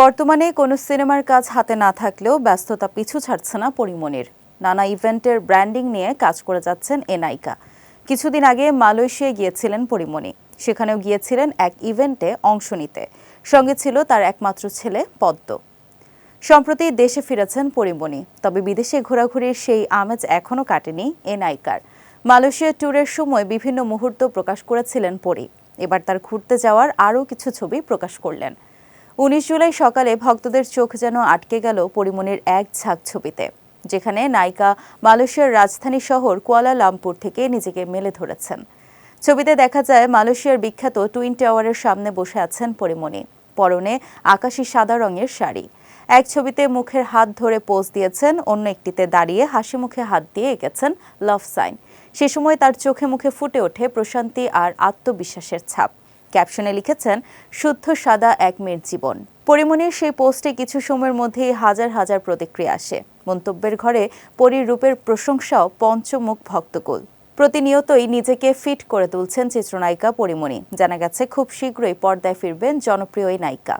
বর্তমানে কোনো সিনেমার কাজ হাতে না থাকলেও ব্যস্ততা পিছু ছাড়ছে না পরিমণির নানা ইভেন্টের ব্র্যান্ডিং নিয়ে কাজ করে যাচ্ছেন এ নায়িকা। কিছুদিন আগে মালয়েশিয়ায় গিয়েছিলেন পরিমণি সেখানেও গিয়েছিলেন এক ইভেন্টে অংশ নিতে। সঙ্গে ছিল তার একমাত্র ছেলে পদ্ম। সম্প্রতি দেশে ফিরেছেন পরিমণি তবে বিদেশে ঘোরাঘুরির সেই আমেজ এখনও কাটেনি এ নায়িকার। মালয়েশিয়া ট্যুরের সময় বিভিন্ন মুহূর্ত প্রকাশ করেছিলেন পরি। এবার তার ঘুরতে যাওয়ার আরও কিছু ছবি প্রকাশ করলেন। উনিশ জুলাই সকালে ভক্তদের চোখ যেন আটকে গেল পরিমণির এক ঝাঁক ছবিতে, যেখানে নায়িকা মালয়েশিয়ার রাজধানী শহর কুয়ালালামপুর থেকে নিজেকে মেলে ধরেছেন। ছবিতে দেখা যায়, মালয়েশিয়ার বিখ্যাত টুইন টাওয়ারের সামনে বসে আছেন পরিমণি। পরনে আকাশি সাদা রঙের শাড়ি। এক ছবিতে মুখের হাত ধরে পোজ দিয়েছেন, অন্য একটিতে দাঁড়িয়ে হাসি মুখে হাত দিয়ে এঁকেছেন লাভ সাইন সে সময় তার চোখে মুখে ফুটে ওঠে প্রশান্তি আর আত্মবিশ্বাসের ছাপ। ক্যাপশনে লিখেছেন, শুদ্ধ, সাদা, এক মেয়ের জীবন। পরিমণির সেই পোস্টে কিছু সময়ের মধ্যেই হাজার হাজার প্রতিক্রিয়া আসে। মন্তব্যের ঘরে পরির রূপের প্রশংসাও পঞ্চমুখ ভক্তকুল। প্রতিনিয়তই নিজেকে ফিট করে তুলছেন চিত্রনায়িকা পরিমণি। জানা গেছে, খুব শীঘ্রই পর্দায় ফিরবেন জনপ্রিয় এই নায়িকা।